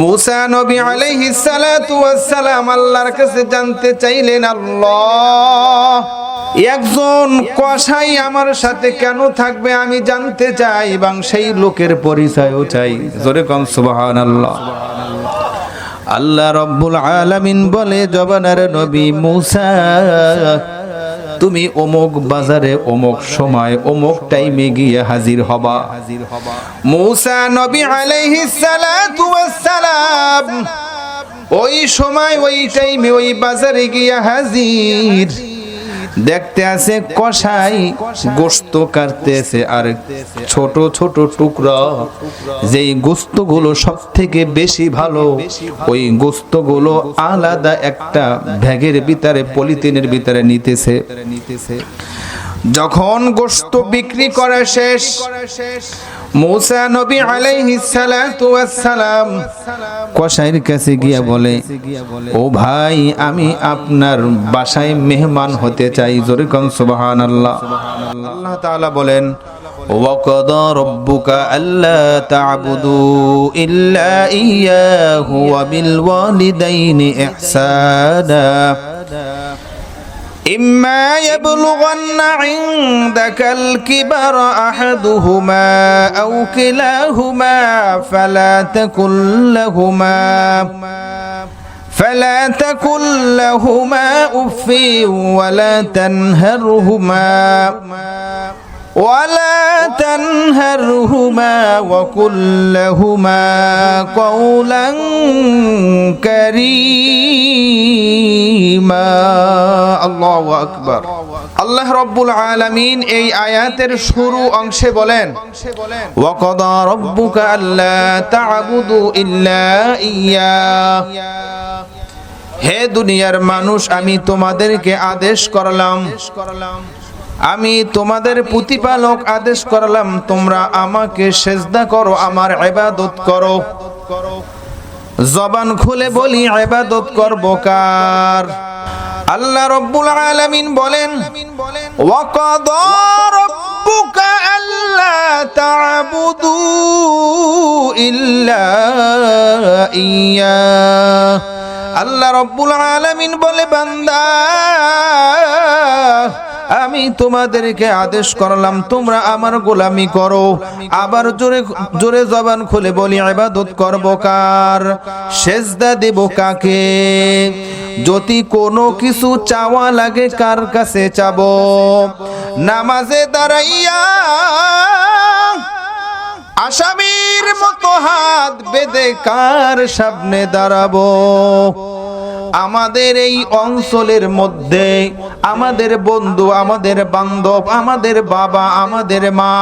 মুসা নবী আলাইহিস সালাতু ওয়াস সালাম আল্লাহর কাছে জানতে চাইলেন, আল্লাহ, একজন কসাই আমার সাথে কেন থাকবে আমি জানতে চাই এবং সেই লোকের পরিচয়ও চাই। জোরে কম, সুবহানাল্লাহ। আল্লাহ রব্বুল আলামিন বলে, জবানার নবী মুসা তুমি অমুক বাজারে, অমুক সময়, অমুক টাইমে গিয়ে হাজির হবা। হাজির মুসা নবী আলাইহিস সালাতু ওয়াস সালাম ওই সময়, ওই টাইমে ওই বাজারে গিয়ে হাজির। দেখতে আছে কষাই গোস্ত কাটতেছে, আর ছোট ছোট টুকরা, যেই গোস্তগুলো সব থেকে বেশি ভালো, ওই গোস্তগুলো আলাদা একটা ব্যাগের ভিতরে, পলিথিনের ভিতরে নিতেছে। যখন গোস্ত বিক্রি করা শেষ মৌসা নবী আলাইহিস সালাতু ওয়াস সালাম কসাইয়ের কাছে গিয়া বলে ও ভাই আমি আপনার বাসায় মেহমান হতে চাই জোরে কোন সুবহানাল্লাহ আল্লাহ তাআলা বলেন وقضى ربك ألا تعبدوا إلا إياه وبالوالدين إحسانا إما يبلغن عندك الكبر أحدهما أو كلاهما فلا تكن لهما فلا تكن لهما أف ولا تنهرهما ولا تنهرهما وقل لهما قولا كريما الله أكبر আল্লাহ রব্বুল আলামিন এই আয়াতের শুরু অংশে বলেন ওয়াকাদা রব্বুকা আল্লা তা'বুদু ইল্লা ইয়্যা হে দুনিয়ার মানুষ আমি তোমাদেরকে আদেশ করলাম আমি তোমাদের প্রতিপালক আদেশ করলাম, তোমরা আমাকে সেজদা করো, আমার ইবাদত করো। জবান খুলে বলি, ইবাদত করব কার? আল্লাহ রব্বুল আলামিন বলেন, ওয়াকাদা রব্বুকা আল্লা তা'বুদু ইল্লা ইয়া। আল্লাহ রব্বুল আলামিন বলে, বান্দা আমি তোমাদেরকে আদেশ করলাম, তোমরা আমার গোলামি করো। আবার জোরে জোরে জবান খুলে বলি, ইবাদত করব কার? সেজদা দেব কাকে? যদি কোনো কিছু চাওয়া লাগে, কার কাছে চাবো? নামাজে দাঁড়াইয়া আসামির মতো হাত বেঁধে কার সামনে দাঁড়াবো? আমাদের এই অঞ্চলের মধ্যে আমাদের বন্ধু, আমাদের বান্ধব, আমাদের বাবা, আমাদের মা,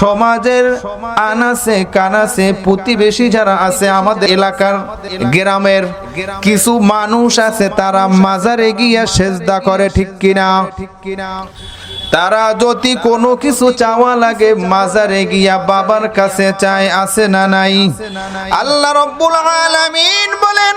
সমাজের আনাসে কানাসে প্রতিবেশী যারা আছে আমাদের এলাকার গ্রামের কিছু মানুষ আছে, তারা মাজারে গিয়া সেজদা করে, ঠিক কিনা? ঠিক তারা যদি কোনো কিছু চাওয়া লাগে, মাজারে গিয়া বাবার কাছে চায়, আছে না নাই? আল্লাহ রব্বুল আলামিন বলেন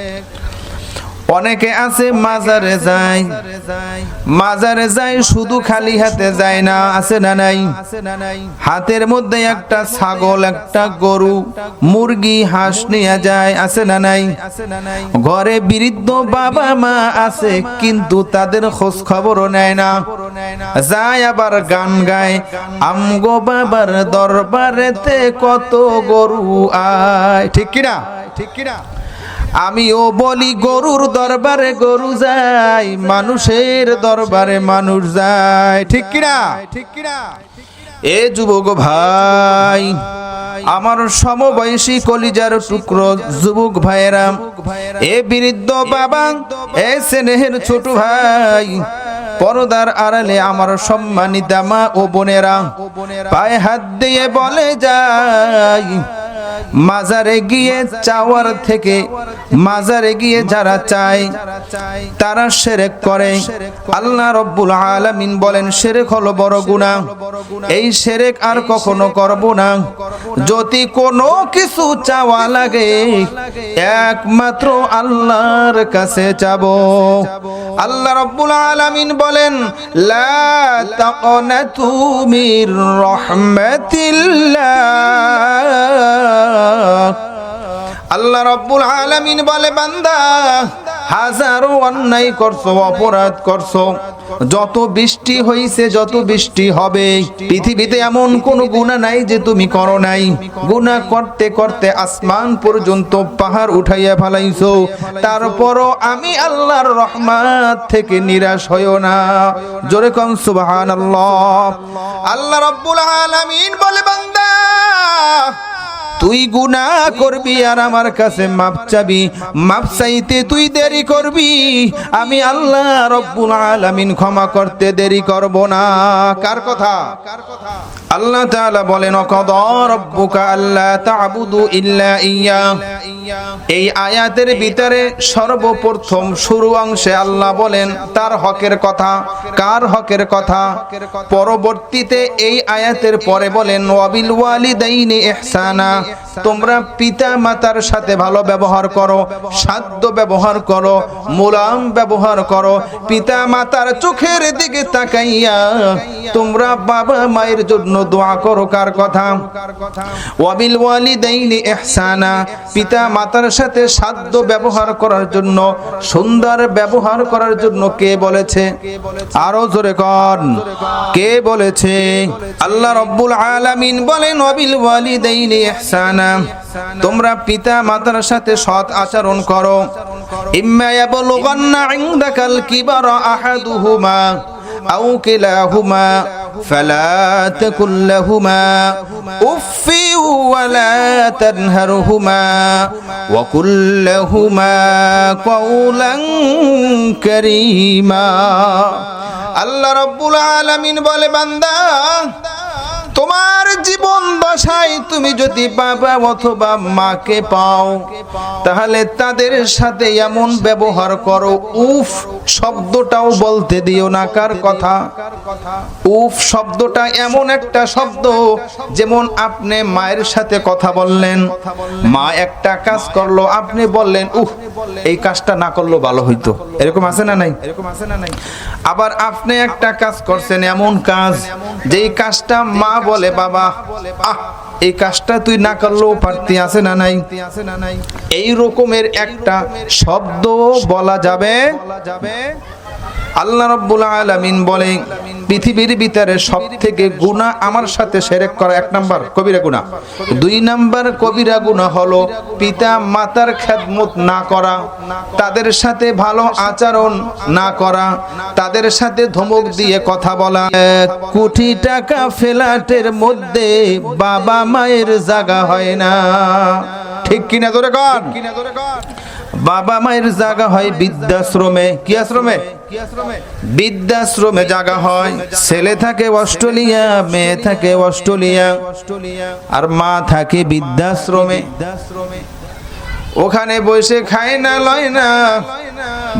অনেকে আছে মাজারে যায়। মাজারে যায়, শুধু খালি হাতে যায় না, আছে না নাই? হাতের মধ্যে একটা ছাগল, একটা গরু, মুরগি, হাঁস নিয়ে যায়, আছে না নাই? ঘরে বৃদ্ধ বাবা মা আছে, কিন্তু তাদের খোঁজ খবরও নেয় না। যায় আবার গান গায়, আমগো বাবার দরবারেতে কত গরু আয়। ঠিক কিনা? ঠিক কিনা? আমিও বলি গরুর দরবারে গরু যায় মানুষের দরবারে মানুষ যায় ঠিক কিনা ঠিক কিনা? এ যুবক ভাই, আমার সমবয়সী কলিজার টুকরো যুবক ভাইয়েরা, এ বৃদ্ধ বাবা, এ স্নেহের ছোট ভাই, পরদার আড়ালে আমার সম্মানিতা মা ও বোনেরা, পায়ে হাত দিয়ে বলে যাই মাজারে গিয়ে চাওয়ার থেকে, মাজারে গিয়ে যারা চায়, তারা সেরেক করে। আল্লাহ রব্বুল আলামিন বলেন, সেরেক হলো বড় গুনাহ। এই সেরেক আর কখনো করব না। যদি কোনো কিছু চাওয়া লাগে, একমাত্র আল্লাহর কাছে যাব। আল্লাহ রব্বুল আলামিন বলেন, লা তাকনাতু মির রাহমাতিল্লাহ। আল্লাহ রব্বুল আলামিন বলে, বান্দা, হাজারো অন্যায় করছ, অপরাধ করছ। যত বৃষ্টি হইছে, যত বৃষ্টি হবে। পৃথিবীতে এমন কোন গুণা নাই যে তুমি করো নাই। গুণা করতে করতে আসমান পর্যন্ত পাহাড় উঠাইয়া ফেলাইছো। তারপরও আমি আল্লাহর রহমাত থেকে নিরাশ হইও না। জোরে কম সুবহানাল্লাহ। আল্লাহ রব্বুল আলামিন বলে, বান্দা তুই গুনা করবি আর আমার কাছে মাপ চাবি। মাপ চাইতে তুই দেরি করবি। আমি আল্লাহ রব্বুল আলামিন ক্ষমা করতে দেরি করব না। কার কথা? আল্লাহ তাআলা বলেন কদ রব্বুকা আল্লাহ তা'বুদু ইল্লা ইয়্যা এই আয়াতের ভিতরে সর্বপ্রথম শুরু অংশে আল্লাহ বলেন, তার হকের কথা, কার হকের কথা? পরবর্তীতে এই আয়াতের পরে বলেন, ওয়াবিল ওয়ালিদাইনি ইহসানা তোমরা পিতা মাতার সাথে ভালো ব্যবহার করো, সাধ্য ব্যবহার করো, মুলাম ব্যবহার করো পিতা মাতার চোখের দিকে তাকাইয়া তোমরা বাবা মায়ের জন্য দোয়া করো, কার কথা? ওয়াবিল ওয়ালিদাইনি ইহসানা পিতা মাতার সাথে সাধ্য ব্যবহার করার জন্য, সুন্দর ব্যবহার করার জন্য কে বলেছে? আরও জোরে কন। কে বলেছে? আল্লাহ রব্বুল আলামিন বলেন, ওয়াবিল ওয়ালিদাইনি ইহসানা। তোমরা পিতা মাতার সাথে সৎ আচরণ করো। ইম্মা ইয়াবলুগান্না ইনদাকাল কিবারা আহাদুহুমা। আও কিলাহুমা فلا تكن لهما اف ولا تنهرهما وقل لهما قولا كريما আল্লাহ রব্বুল আলামিন বলে বান্দা তোমার জীবন দশায় তুমি যদি বাবা অথবা মাকে পাও, তাহলে তাদের সাথে এমন ব্যবহার করো। উফ, শব্দটাও বলতে দিও না, কার কথা? উফ, শব্দটা এমন একটা শব্দ যেমন আপনি মায়ের সাথে কথা বললেন। মা একটা কাজ করল, আপনি বললেন উফ এই কাজটা না করল ভালো হইতো। এরকম আছে না নাই এরকম আছে না নাই? আবার আপনি একটা কাজ করছেন, এমন কাজ, যেই কাজটা মা বলে বাবা আহ এই কাজটা তুই না করলেও পারতি আছে না নাই? এই রকমের একটা শব্দ বলা যাবে। আল্লাহ রব্বুল আলামিন বলে পৃথিবীর ভিতরে সব থেকে গুণা আমার সাথে সেরেক করা এক নাম্বার, কবিরা গুণা দুই নাম্বার কবিরা গুণা হলো পিতা মাতার খেদমত না করা, তাদের সাথে ভালো আচরণ না করা, তাদের সাথে ধমক দিয়ে কথা বলা। কোটি টাকা ফেলাটের মধ্যে বাবা মায়ের জায়গা হয় না। ঠিক কিনা ধরে কন? বাবা মায়ের জায়গা হয় বৃদ্ধাশ্রমে। কি আশ্রমে? বৃদ্ধাশ্রমে জায়গা হয়। ছেলে থাকে অস্ট্রেলিয়া মেয়ে থাকে অস্ট্রেলিয়া অস্ট্রেলিয়া আর মা থাকে বৃদ্ধাশ্রমে। ওখানে বসে খায় না, লয় না।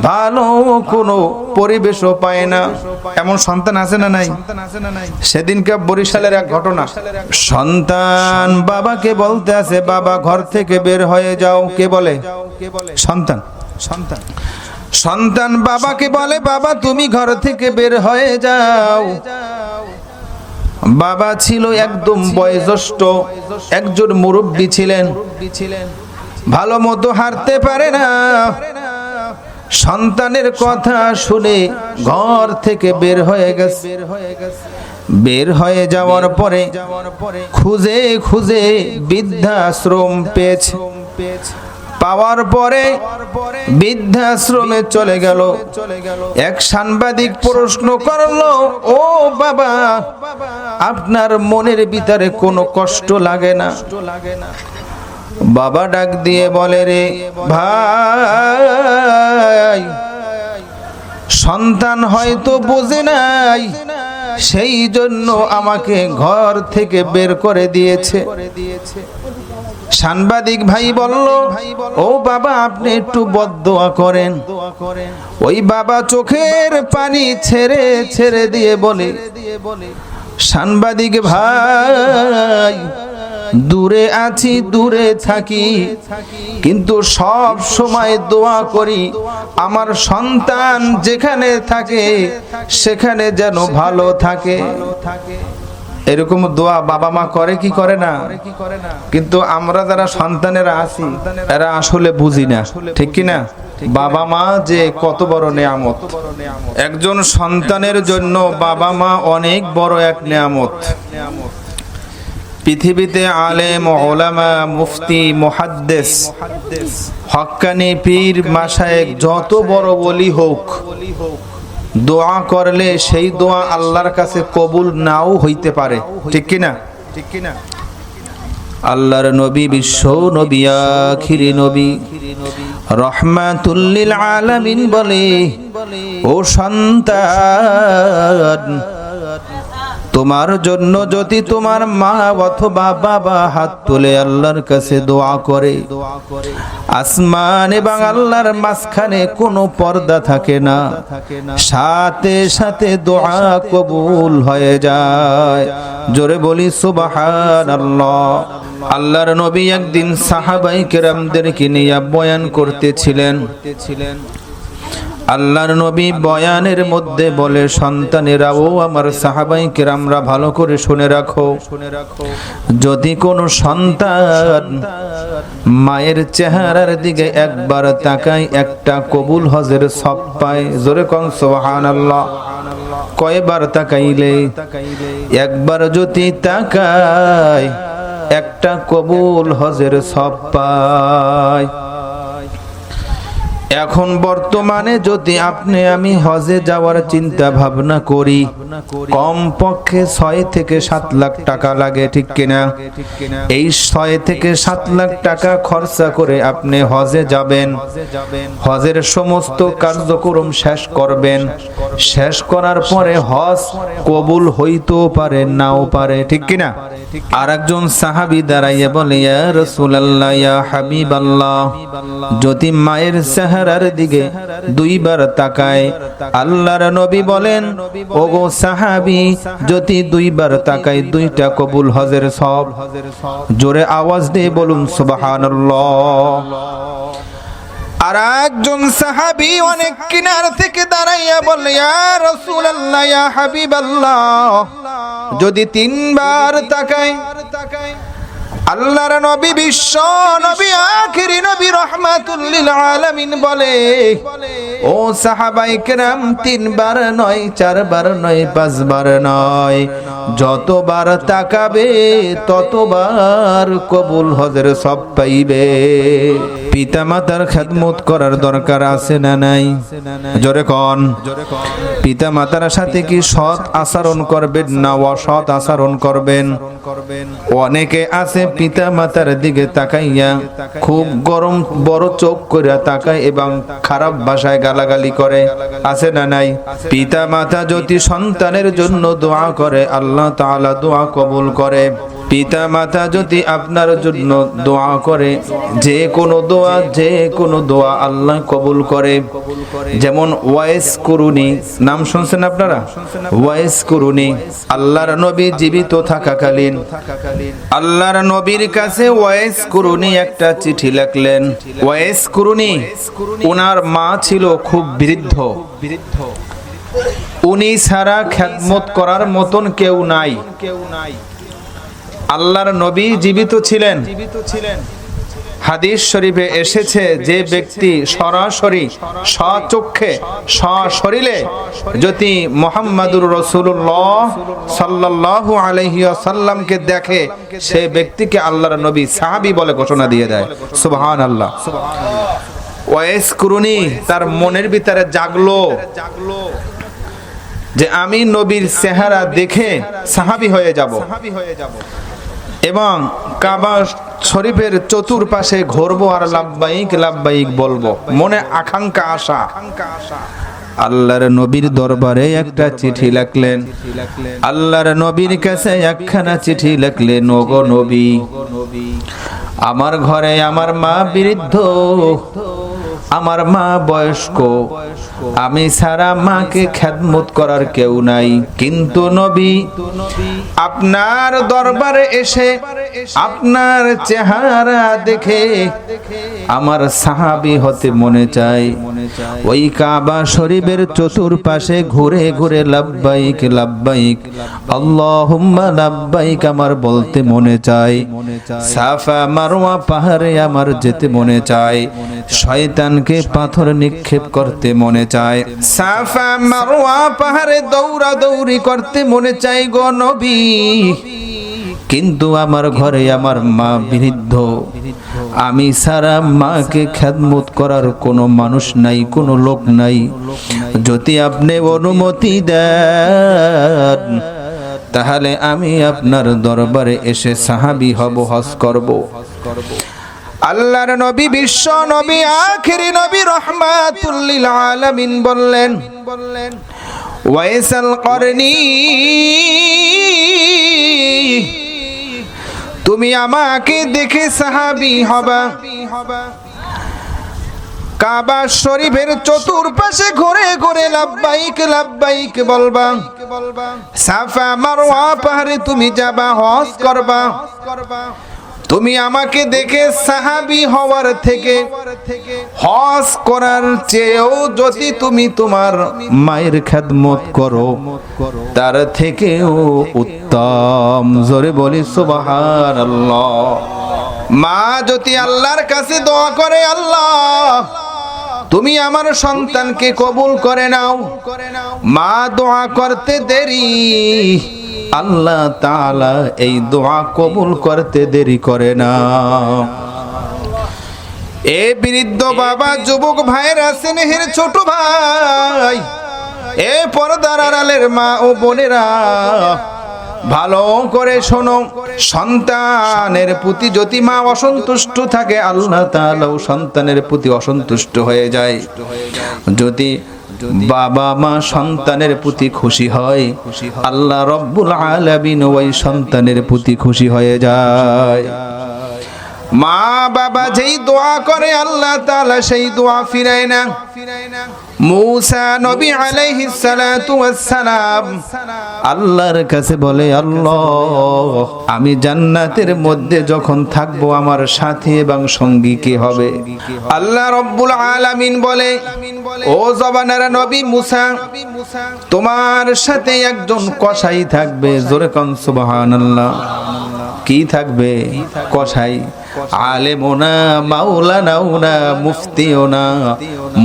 ভালো কোনো পরিবেশও পায় না। এমন সন্তান আছে না নাই? সেদিনকে বরিশালের এক ঘটনা। সন্তান বাবাকে বলতে আছে, বাবা, ঘর থেকে বের হয়ে যাও। কে বলে? সন্তান। সন্তান সন্তান বাবাকে বলে, বাবা, তুমি ঘর থেকে বের হয়ে যাও। বাবা ছিল একদম বয়োজ্যেষ্ঠ, একজন মুরব্বী ছিলেন। ভালো মতো হারতে পারে না। সন্তানের কথা শুনে ঘর থেকে বের হয়ে গেছে। বের হয়ে যাওয়ার পরে খুঁজে খুঁজে বৃদ্ধাশ্রম পেয়েছে। পাওয়ার পরে বৃদ্ধাশ্রমে চলে গেল। এক সাংবাদিক প্রশ্ন করল, ও বাবা, আপনার মনের ভিতরে কোনো কষ্ট লাগে না? বাবা ডাক দিয়ে বলে রে, ভাই, সন্তান হয়তো বোঝে নাই, সেই জন্য আমাকে ঘর থেকে বের করে দিয়েছে। সাংবাদিক ভাই বলল, ও বাবা, আপনি একটু বদদোয়া করেন। ওই বাবা চোখের পানি ছেড়ে ছেড়ে দিয়ে বলে, সাংবাদিক ভাই দূরে আছি, দূরে থাকি। কিন্তু সব সময় দোয়া করি, আমার সন্তান যেখানে থাকে, সেখানে যেন ভালো থাকে। এরকম দোয়া বাবা মা করে কি করে না? কিন্তু আমরা যারা সন্তানেরা আছি, এরা আসলে বুঝি না। ঠিক কি না? বাবা মা যে কত বড় নেয়ামত। একজন সন্তানের জন্য বাবা মা অনেক বড় এক নেয়ামত। পৃথিবীতে আলেম ওলামা মুফতি, মুহাদ্দেস। হক্কানি পীর মাসায়েক যত বড় বলি হোক, দোয়া করলে সেই দোয়া আল্লাহর কাছে কবুল নাও হইতে পারে। ঠিক কি না ঠিক কি না আল্লাহর নবী, বিশ্ব নবী, আখিরি নবী। রহমাতুল্লিল আলামিন বলে, ও সন্তান তোমার জন্য যদি তোমার মা অথবা বাবা হাত তুলে আল্লাহর কাছে দোয়া করে, আসমান এবং আল্লাহর মাঝখানে কোনো পর্দা থাকে না। সাথে সাথে দোয়া কবুল হয়ে যায়। জোরে বলি সুবাহান আল্লাহ আল্লাহর নবী একদিন সাহাবাই কেরামদেরকে নিয়ে বয়ান করতেছিলেন। আল্লাহর নবী বয়ানের মধ্যে বলে, সন্তানেরাও আমার সাহাবাই কেরামরা ভালো করে শুনে রাখো। শুনে রাখো যদি কোনো সন্তান মায়ের চেহারার দিকে একবার তাকায়, একটা কবুল হজের সব পায়। জোরে কন সোহান আল্লাহ কয়বার তাকাইলে? একবার যদি তাকায়, একটা কবুল হজের সব পায়। এখন বর্তমানে যদি আপনি আমি হজে যাওয়ার চিন্তা ভাবনা করি কম পক্ষে ছয় থেকে সাত লাখ টাকা লাগে, ঠিক কিনা? এই ছয় থেকে সাত লাখ টাকা খরচা করে আপনি হজে যাবেন। হজের সমস্ত কার্যক্রম শেষ করবেন। শেষ করার পরে হজ কবুল হইতেও পারে, নাও পারে, ঠিক কিনা? আর একজন সাহাবি দাঁড়াইয়া বলে, ইয়া রাসূলুল্লাহ, ইয়া হাবিবাল্লাহ, যদি মায়ের চেহারার দিকে দুইবার তাকায়। আল্লাহর নবী বলেন, ওগো সাহাবি, যদি দুইবার তাকায় দুইটা কবুল হজের সব। জোরে আওয়াজ দিয়ে বলুন, সুবহানাল্লাহ। আর একজন সাহাবি অনেক কিনার থেকে দাঁড়াইয়া বলে রাসূলুল্লাহ, ইয়া হাবিবাল্লাহ। যদি তিনবার তাকায় আল্লাহর নবী বিশ্ব নবী, আখিরি নবী রহমাতুল্লিল আলামিন বলে, ও সাহাবাই কেরাম, তিনবার নয়, চারবার নয়, পাঁচবার নয়, যতবার তাকাবে ততবার কবুল হজের সব পাইবে। পিতা মাতার খেদমত করার দরকার আছে না নাই? জোরে কন। পিতা মাতার সাথে কি সৎ আচরণ করবেন না অসৎ আচরণ করবেন? অনেকে আছে পিতা মাতার দিকে তাকাইয়া খুব গরম, বড় চোখ করে তাকায় এবং খারাপ ভাষায় গালাগালি করে। আছে না নাই? পিতা মাতা যদি সন্তানের জন্য দোয়া করে, আল্লাহ তাআলা দোয়া কবুল করে। পিতা মাতা যদি আপনার জন্য দোয়া করে, যে কোনো দোয়া, যে কোনো দোয়া আল্লাহ কবুল করে। যেমন, ওয়াইস করুনি। নাম শুনছেন আপনারা? Uwais Qarni. আল্লাহর নবী জীবিত থাকাকালীন। আল্লাহর নবীর কাছে ওয়াইস করুনি একটা চিঠি লিখলেন। ওয়াইস করুনি ওনার মা ছিল খুব বৃদ্ধ। বৃদ্ধ উনি ছাড়া খ্যাতমত করার মতন কেউ নাই কেউ নাই। আল্লাহর নবী জীবিত ছিলেন। জীবিত ছিলেন। হাদিস শরীফে এসেছে যে ব্যক্তি সরাসরি স্বচক্ষে সশরীরে যদি মোহাম্মদুর রসুল্লাহ সাল্লাল্লাহু আলাইহি সাল্লামকে দেখে সে ব্যক্তিকে আল্লাহর নবী সাহাবী বলে ঘোষণা দিয়ে দেয়। সুবহান আল্লাহ ওয়েস কুরুনি তার মনের ভিতরে জাগলো। জাগলো। যে আমি নবীর চেহারা দেখে সাহাবি হয়ে যাব। এবং কাবা শরীফের চতুর্পাশে ঘুরবো আর লাভবাহিক লাভবাহিক বলব। মনে আকাঙ্ক্ষা, আশা। আল্লাহর নবীর দরবারে একটা চিঠি লিখলেন। আল্লাহর নবীর কাছে একখানা চিঠি লিখলেন, ওগো নবী। আমার ঘরে আমার মা বৃদ্ধ। আমার মা বয়স্ক। আমি সারা মাকে খেদমত করার কেউ নাই। কিন্তু নবী, আপনার দরবারে এসে আপনার চেহারা দেখে আমার সাহাবি হতে মনে চাই ওই কাবা শরীফের চতুর্পাশে ঘুরে ঘুরে লাব্বাইক লাব্বাইক, আল্লাহুম্মা লাব্বাইক আমার বলতে মনে চাই সাফা মারওয়া পাহাড়ে আমার যেতে মনে চায়। শয়তানকে পাথর নিক্ষেপ করতে মনে চায়। সাফা মারওয়া পাহাড়ে দৌড়া দৌড়ি করতে মনে চাই গো নবী। কিন্তু আমার ঘরে আমার মা বৃদ্ধ। আমি সারা মাকে খেদমত করার কোনো মানুষ নাই কোনো লোক নাই। যদি আপনি অনুমতি দেন তাহলে আমি আপনার দরবারে এসে সাহাবি হব হজ করব। আল্লাহর নবী বিশ্ব নবী, আখিরি নবী রহমাতুল্লিল আলামিন বললেন বললেন ওয়াইসাল করনি তুমি আমাকে দেখে সাহাবি হবা। কাবা শরীফের চতুর্পাশে ঘুরে ঘুরে লাব্বাইক লাব্বাইক বলবা, সাফা মারওয়া পাহাড়ে তুমি যাবা, হজ করবা। তুমি আমাকে দেখে সাহাবি হওয়ার থেকে হজ করার চেয়েও যদি তুমি তোমার মায়ের খেদমত করো, তার থেকেও উত্তম। জোরে বলি আল্লাহ মা যদি আল্লাহর কাছে দোয়া করে, আল্লাহ, তুমি আমার সন্তানকে কবুল করে নাও। মা দোয়া করতে দেরি। আল্লাহ তাআলা এই দোয়া কবুল করতে দেরি করে না। এ বৃদ্ধ বাবা, যুবক ভাইয়ের ভাইয়েরা স্নেহের ছোট ভাই, এ পর্দার আড়ালের মা ও বোনেরা, ভালো করে শোনো, সন্তানের প্রতি যদি মা অসন্তুষ্ট থাকে, আল্লাহ তাআলাও সন্তানের প্রতি অসন্তুষ্ট হয়ে যায়। যদি বাবা মা সন্তানের প্রতি খুশি হয় আল্লাহ রব্বুল আলামিন ওই সন্তানের প্রতি খুশি হয়ে যায়। মা বাবা যেই দোয়া করে, আল্লাহ তাআলা সেই দোয়া ফিরায় না। মূসা নবী আলাইহিস সালাতু সালাম আল্লাহর কাছে বলে, আল্লাহ, আমি জান্নাতের মধ্যে যখন থাকব, আমার সাথী এবং সঙ্গী কে হবে? আল্লাহ রব্বুল আলামিন বলে, ও জবানারা নবী মুসা, তোমার সাথে একজন কসাই থাকবে। জোরে কন সুবহানাল্লাহ। কি থাকবে? কসাই। আলেমোনা মাওলানাওনা মুফতিওনা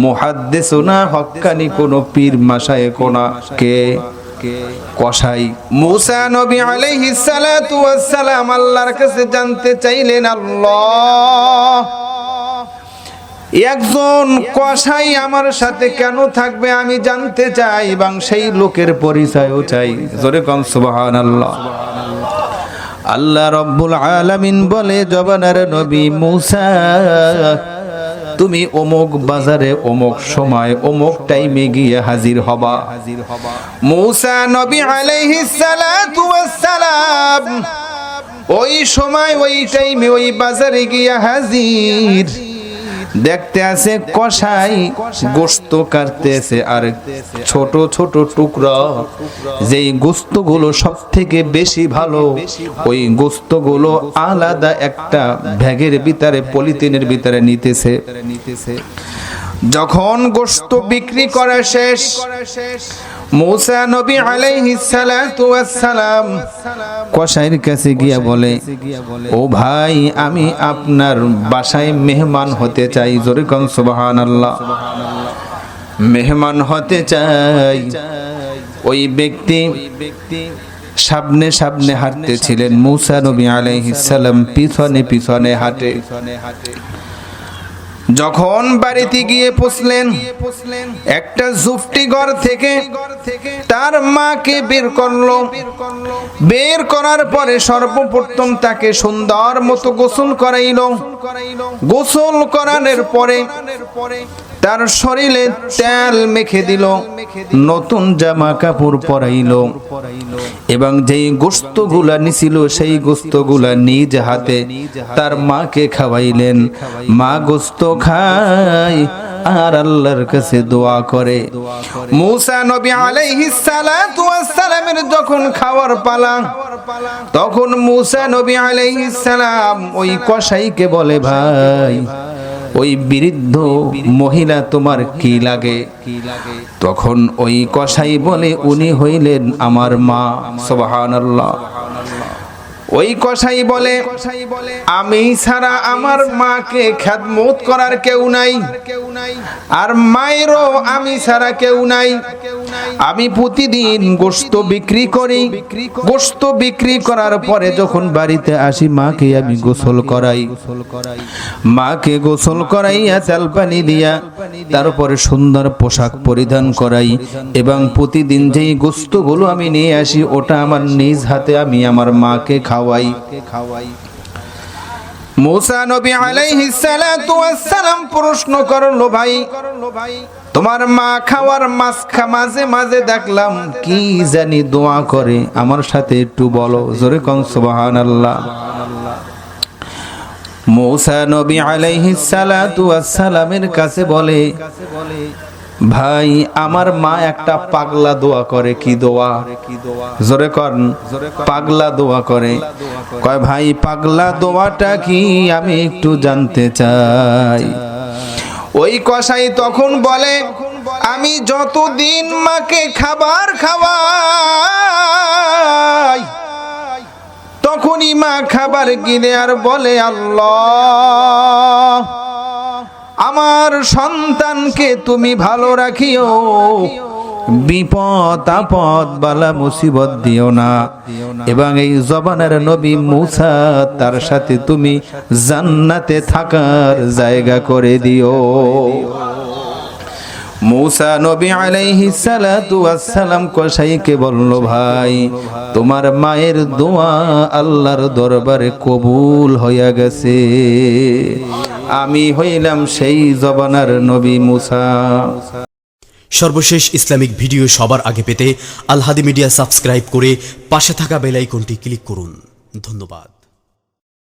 মুহাদ্দিসুনা, হক্কানি কোন পীর মাশায়ে কোনা কে? কসাই। মুসা নবী আলাইহিস সালাতু ওয়াস সালাম আল্লাহর কাছে জানতে চাইলেন, আল্লাহ, একজন কসাই আমার সাথে কেন থাকবে আমি জানতে চাই, এবং সেই লোকের পরিচয়ও চাই। জোরে কম সুবহানাল্লাহ। আল্লাহ রব্বুল আলামিন বলে, জবানার নবী মুসা, তুমি অমুক বাজারে অমুক সময়, অমুক টাইমে গিয়ে হাজির হবা। হাজির মুসা নবী আলাইহিস সালাতু ওয়াস সালাম ওই সময়, ওই টাইমে ওই বাজারে গিয়ে হাজির। দেখতে আছে কষাই গোস্ত কাটতেছে আর ছোট ছোট টুকরা। যেই গোস্তগুলো সব থেকে বেশি ভালো, ওই গোস্তগুলো আলাদা একটা ব্যাগের ভিতরে, পলিথিনের ভিতরে নিতেছে। যখন গোস্ত বিক্রি করা শেষ মৌসা নবী আলাইহিস সালাতু ওয়াস সালাম কসাইয়ের কাছে গিয়া বলে ও ভাই আমি আপনার বাসায় মেহমান হতে চাই জোরে কোন সুবহানাল্লাহ। মেহমান হতে চাই। ওই ব্যক্তি সামনে সামনে হাঁটতেছিলেন মৌসা নবী আলাইহিস সালাম পিছনে পিছনে হাঁটে। যখন বাড়িতে গিয়ে পুষলেন, একটা জুফটি ঘর থেকে তার মাকে বের করল। বের করার পরে সর্বপ্রথম তাকে সুন্দর মতো গোসল করাইল। গোসল করানোর পরে তার শরীরে তেল মেখে দিল, নতুন জামা কাপড় পরাইলো। এবং যেই গোস্তগুলা নিছিল, সেই গোস্তগুলা নিজ হাতে তার মাকে খাওয়াইলেন। মা গোস্ত খায় আর আল্লাহর কাছে দোয়া করে। মুসা নবী আলাইহিস সালাতু ওয়াস সালামের যখন খাওয়ার পালা, তখন মুসা নবী আলাইহিস সালাম ওই কসাইকে বলে, ভাই ওই বৃদ্ধ মহিলা তোমার কি লাগে? তখন ওই কসাই বলে, উনি হইলেন আমার মা। সুবহানাল্লাহ। ওই কসাই বলে, আমি ছাড়া আমার মাকে খ্যাতমত করার কেউ নাই, আর মায়েরও আমি ছাড়া কেউ নাই। আমি প্রতিদিন গোস্ত বিক্রি করি গোস্ত বিক্রি করার পরে যখন বাড়িতে আসি, মাকে আমি গোসল করাই। মাকে গোসল করাইয়া তেল পানি দিয়া তারপরে সুন্দর পোশাক পরিধান করাই এবং প্রতিদিন যেই গোস্তগুলো আমি নিয়ে আসি, ওটা আমার নিজ হাতে আমি আমার মাকে খাওয়াই। খাওয়াই মুসা নবী আলাইহিস সালাতু ওয়াস সালাম প্রশ্ন করল, ভাই, তোমার মা খাওয়ার মাছ মাঝে মাঝে দেখলাম, কি জানি দোয়া করে। আমার সাথে একটু বলো, জোরে কন, সুবহানাল্লাহ। মৌসা নবী আলাইহিস সালাতু ওয়াস সালামের কাছে বলে ভাই, আমার মা একটা পাগলা দোয়া করে, কি দোয়া? জোরে কর পাগলা দোয়া করে। কয়, ভাই, পাগলা দোয়াটা কি আমি একটু জানতে চাই? ওই কসাই তখন বলে, আমি যতদিন মাকে খাবার খাওয়াই, তখনই মা খাবার কিনে আর বলে, আল্লাহ আমার সন্তানকে তুমি ভালো রাখিও। বিপদ, আপদ, বালা, মুসিবত দিও না। এবং এই জবানের নবী মুসা, তার সাথে তুমি জান্নাতে থাকার জায়গা করে দিও। মৌসা নবী আলাইহি সালাতু ওয়াসসালাম কসাইকে বলল, ভাই, তোমার মায়ের দোয়া আল্লাহর দরবারে কবুল হইয়া গেছে। আমি হইলাম সেই জবানার নবী মুসা। সর্বশেষ ইসলামিক ভিডিও সবার আগে পেতে আলহাদি মিডিয়া সাবস্ক্রাইব করে পাশে থাকা বেলাইকনটি ক্লিক করুন। ধন্যবাদ।